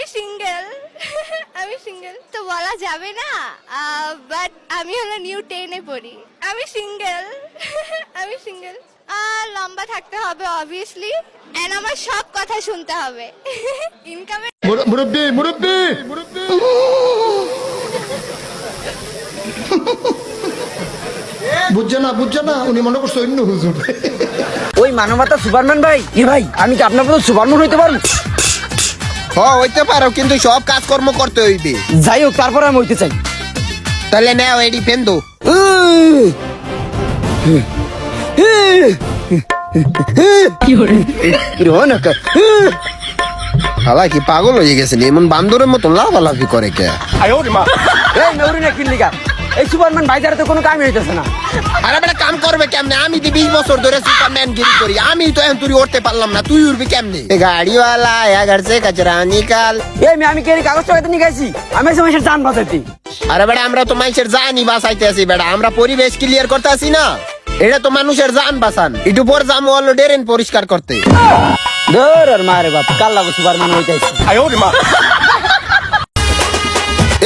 আমি সিঙ্গেল। আমি সিঙ্গেল। তো বলা যাবে না বাট আমি হলো নিউ টেনে পড়ি। আমি সিঙ্গেল। আমি সিঙ্গেল। লম্বা থাকতে হবে অবভিয়াসলি এন্ড আমার সব কথা শুনতে হবে। ইনকামের মুরব্বী! মুরব্বী! বুঝছে না বুঝছে না উনি মনে করছে অন্য হুজুর। ওই মানবতা সুপারম্যান ভাই। এ ভাই আমি কি আপনার মতো সুপারম্যান হইতে পারব? হ হইতে পারো কিন্তু সব কাজকর্ম করতে হইবে। যাই হোক তারপরে আমি হইতে চাই। তাহলে নেও এডি ফেন্দো। হালা কি পাগল হয়ে গেছেন? এমন বান্দরের মতো লাফালাফি করে কে? এই নৌরি না কিনলিগা এই সুপারম্যান ভাই তো কোনো কামই হইতেছে না। আরে বেটা কাম করবে কেমনে? আমি তো বিশ বছর ধরে সুপারম্যান গিরি করি আমি তো এখন তুই উঠতে পারলাম না তুই উঠবি কেমনে? এ গাড়িওয়ালা সে কচরা নিকাল এই মেয়ে আমি কেরি কাগজ টাকাতে আমি জান বাঁচাইতি আরে বেটা আমরা তো মানুষের জানই বাঁচাইতে আছি বেটা আমরা পরিবেশ ক্লিয়ার করতে আছি না। এটা তো মানুষের জান বাঁচান একটু পর যাম হলো ড্রেন পরিষ্কার করতে। ধর আর মারে বাপ কাল লাগো সুপারম্যান হইতাইছি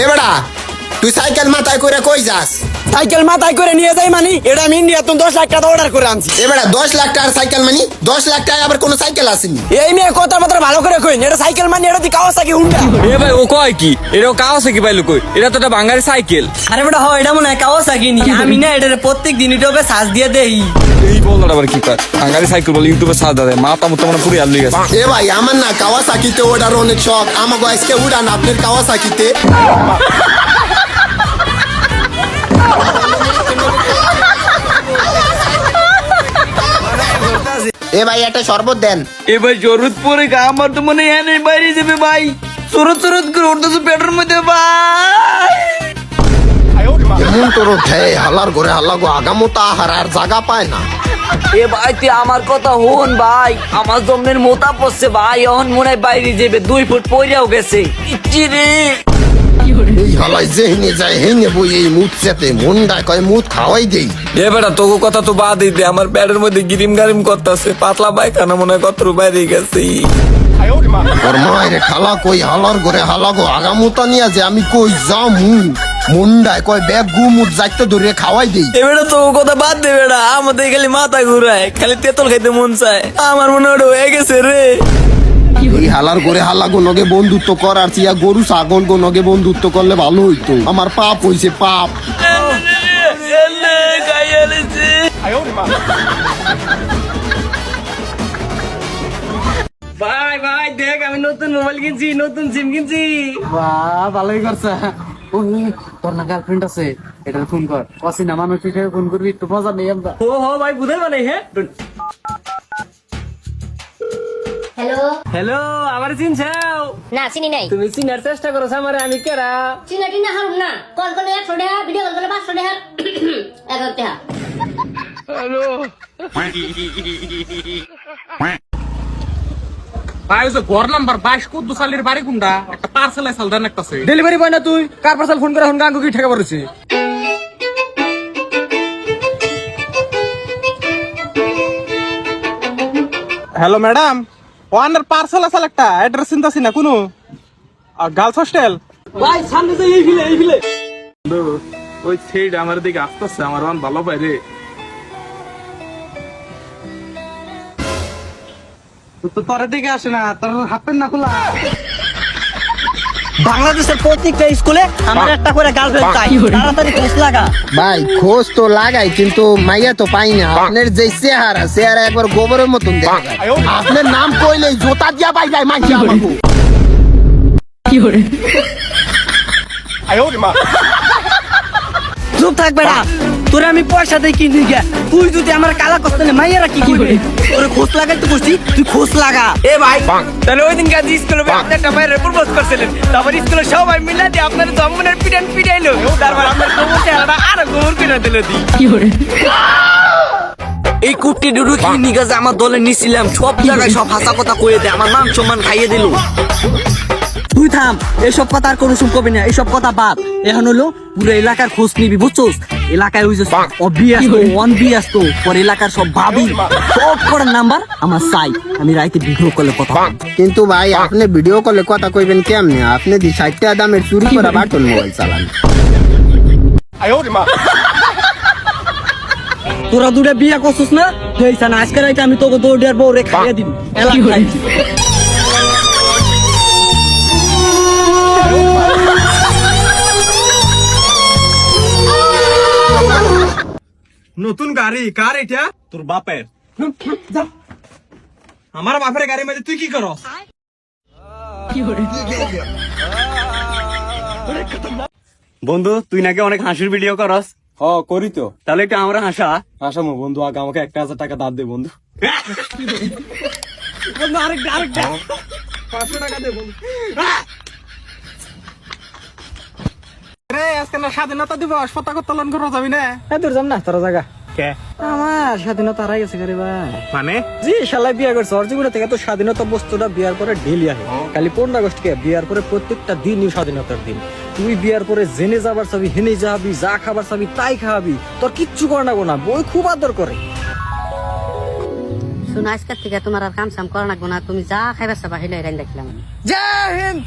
এ বেটা তুই সাইকেল মাথায় করে কই যাস? সাইকেল মাথায় করে নিয়ে যাই মানি এটা আমি ইন্ডিয়া তো দশ লাখ টাকা অর্ডার করে আনছি। এ বেটা দশ লাখ টাকার সাইকেল মানি দশ লাখ টাকা আবার কোনো সাইকেল আসেনি। এই মেয়ে কথা মাত্র ভালো করে কইন এটা সাইকেল মানি এটা কাওয়াসাকি হুন্ডা। এ ভাই ও কয় কি? এটাও কাওয়াসাকি পাইলো কই এটা তো একটা বাঙালি সাইকেল। আরে বেটা হয় এটা মনে হয় কাওয়াসাকি নি। আমি না এটা প্রত্যেক দিন ইউটিউবে সার্চ দিয়ে দেই। এই বলল আবার কি কয়? বাঙালি সাইকেল বলে ইউটিউবে সাজ দেয় মাথা মতো মানে পুরো আলু গেছে। এ ভাই আমার না কাওয়াসাকিতে ওটার অনেক শখ। আমাকে আজকে উড়ান আপনার কাওয়াসাকিতে। এ ভাই একটা শরবত দেন। এ ভাই জরুরত পরে গা আমার তো মনে হয় নেই বাইরে যাবে ভাই। সুরত সুরত করে উঠতেছে পেটের মধ্যে ভাই। এমন তোর হালার ঘরে হাল্লা গো আগামোতা হারার জায়গা পায় না। এ ভাই তুই আমার কথা হন ভাই। আমার জমের মোতা পড়ছে ভাই এখন মনে হয় বাইরে যাবে দুই ফুট পইরাও গেছে। ইচ্ছি রে। এই হালাই যেহিনে যায় হেনে বই এই মুখ চেতে মন্ডা কয় মুখ খাওয়াই দেই। এ বেটা তোকে কথা তো বাদ দে আমার প্যাডের মধ্যে গিরিম গারিম করতেছে পাতলা পায়খানা মনে হয় কত বাইরে গেছে। ওর মায়ের খালা কই হালার ঘরে হালা গো আগামোতা নিয়ে যে আমি কই যাও মু মন্ডায় কয় ব্যাগ গু মুখ যাইতে ধরে খাওয়াই দেই। এবারে তো কথা বাদ দে বেড়া আমাদের খালি মাথা ঘুরায় খালি তেতল খাইতে মন চায়। আমার মনে হয় হয়ে গেছে রে। এই হালার ঘরে হালা গো নগে বন্ধুত্ব করার চিয়া গরু ছাগল গো বন্ধুত্ব করলে ভালো হইতো। আমার পাপ হইছে পাপ। ভাই ভাই দেখ আমি নতুন মোবাইল কিনছি নতুন সিম কিনছি। বাহ ভালোই করছে। ওই তোর না গার্লফ্রেন্ড আছে এটা ফোন কর। কসি না মানুষ ফোন করবি একটু মজা নেই আমরা। ও হো ভাই বুঝাই মানে হ্যাঁ? হ্যালো হ্যালো আমার চিনছাও? না চিনি নাই। তুমি চিনার চেষ্টা করো আমার আমি কেরা? চিনা টিনা হারুম না। কল করলে একশো টাকা ভিডিও কল করলে পাঁচশো টাকা এগারো টাকা ভাই ওই ঘর নাম্বার বাইশ কদ্দু সালের বাড়ি কোনটা? একটা পার্সেল সাল দেন একটা ডেলিভারি বয় না তুই? কার পার্সেল ফোন করে এখন গাঙ্গু কি ঠেকা পড়েছে? হ্যালো ম্যাডাম ওয়ানের পার্সেল আছে একটা অ্যাড্রেস চিন্তাছি না কোনো? গার্লস হোস্টেল ভাই সামনে যে এই ফিলে এই ফিলে। ওই সেইড আমার দিকে আসতেছে আমার ওয়ান ভালো পাই রে। তো তোর দিকে আসে না তোর হাফ প্যান্ট না খোলা? বাংলাদেশের প্রত্যেকটা স্কুলে আমার একটা করে গার্লফ্রেন্ড চাই। তাড়াতাড়ি খোঁজ লাগা। ভাই খোঁজ তো লাগাই কিন্তু মাইয়া তো পাই না। আপনার যে চেহারা চেহারা একবার গোবরের মতন দেখা যায়। আপনার নাম কইলে জোতা দিয়া পাই যায় মাইয়া আমাকে। চুপ থাক বেড়া তোরে আমি পয়সা দিয়ে কিনি গে তুই যদি আমার কালা করতে মাইয়ারা কি করবে তোরে খোঁজ লাগাইতে বসছি তুই খোঁজ লাগা। এ ভাই তাহলে ওই দিন কাজ স্কুলে আপনি একটা বাইরে প্রপোজ করছিলেন। তারপর স্কুলে সবাই মিলা দিয়ে আপনার জম্মনের পিটান পিটাইলো। তারপর আপনার গোবর চেহারাটা আরও গোবর পিটা দিল দি। কি করে? এই কুট্টি ডুডু কি নিগাজ আমার দলে নিছিলাম? সব জায়গায় সব হাসা কথা কয়ে দেয় আমার মান সম্মান খাইয়ে দিল। তুই থাম এসব কথা আর কোনো সুখ কবি না এসব কথা বাদ। এখন হলো পুরো এলাকার খোঁজ নিবি বুঝছোস? এলাকায় হইছে অবিয়াস তো অনবিয়াস তো পর এলাকার সব ভাবি সব করার নাম্বার আমার চাই আমি রাইতে ভিডিও কলে কথা কিন্তু ভাই আপনি ভিডিও কলে কথা কইবেন কেমনে? আপনি দি ষাট টাকা দামের চুরি করা বাটন মোবাইল চালান। তোরা দুটা বিয়া করছিস না? হয়েছে না আজকে রাইতে আমি তোকে দৌড়িয়ার বউ রে খাইয়ে দিব। এলাকায়। নতুন গাড়ি কার এটা? তোর বাপের। আমার বাপের গাড়ির মধ্যে তুই কি করো? বন্ধু তুই নাকি অনেক হাসির ভিডিও করস? হ করি তো। তাহলে একটু আমরা হাসা। আসামো বন্ধু আগে আমাকে একটা হাজার টাকা দাঁত দে বন্ধু। আরেকটা আরেকটা। পাঁচশো টাকা দে বন্ধু। রে আজকে না স্বাধীনতা দিবস পতাকা উত্তোলন করা যাবি না? হ্যাঁ তোর যাম না তোরা জায়গা কে? আমার স্বাধীনতা হারাই গেছে গাড়ি ভাই। মানে? জি শালায় বিয়া করছে ওর জীবনে থেকে তো স্বাধীনতা বস্তুটা বিয়ার পরে ডেলি আসে খালি পনেরো আগস্টকে বিয়ার পরে প্রত্যেকটা দিনই স্বাধীনতার দিন। তুই বিয়ার পরে জেনে যাবার চাবি হেনে যাবি যা খাবার চাবি তাই খাওয়াবি তোর কিচ্ছু করে না না বই খুব আদর করে। শুনো আজকের থেকে তোমার আর কাম সাম করা লাগবো না তুমি যা খাইবার চাবা হেলে রাইন দেখলাম জয় হিন্দ!